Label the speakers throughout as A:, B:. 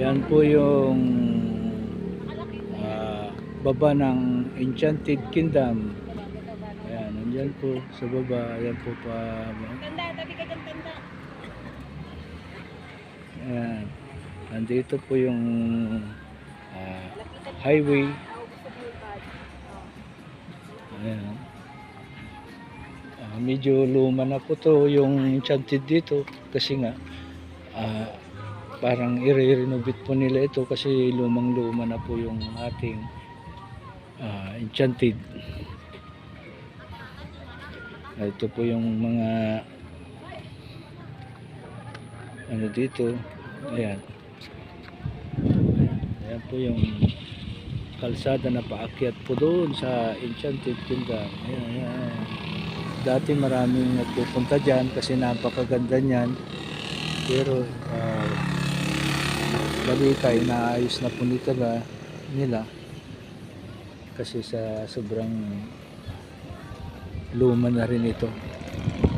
A: Yan po yung ah, baba ng Enchanted Kingdom. Ayan, nandyan po sa baba. Ayan po pa.
B: Tanda, tabi ka dyan, tanda.
A: Ayan. Nandito po yung
B: mo.
A: highway. Ayan. Ah, medyo luma na po to yung Enchanted dito kasi nga ah, parang i-renovate po nila ito kasi lumang luma na po yung ating ah, Enchanted. Ah, Ito po yung mga ano dito. Ayan. Ayan po yung kalsada na paakyat po doon sa Enchanted Kingdom. Ayan, ayan. Dati maraming nagpupunta dyan kasi napakaganda niyan. Pero uh, balita inaayos na po nito na, nila kasi sa sobrang luma na rin ito.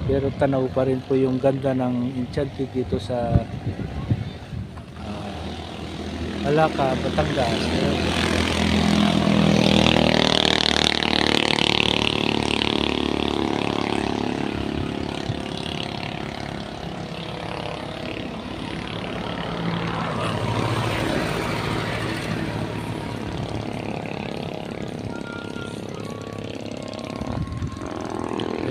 A: Pero tanaw pa rin po yung ganda ng Enchanted dito sa uh, Malaka, Batangas. Ayan.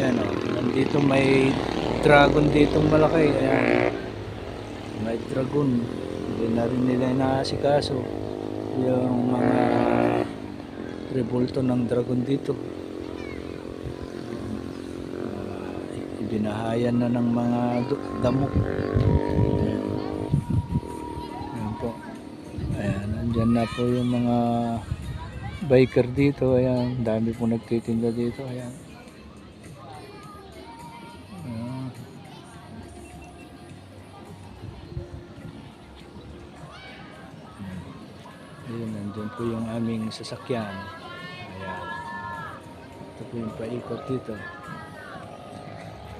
A: Ayan o, nandito may dragon dito malaki. Ayan. May dragon. Hindi na rin nila inaasikaso. Yung mga revolto ng dragon dito. Ah, ibinahayan na ng mga du- damo. Ayan. Ayan po. Ayan, nandyan na po yung mga biker dito. Ayan, dami po nagtitinda dito. Ayan. Ayun, nandun po yung aming sasakyan. Ayan. Ito po yung paikot dito.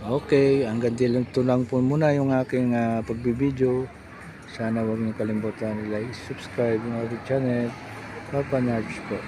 A: Okay, hanggang dito lang po muna yung aking ah, pagbibideo. Sana huwag niyo kalimutan i-like, subscribe yung aking channel. Papa Nards po.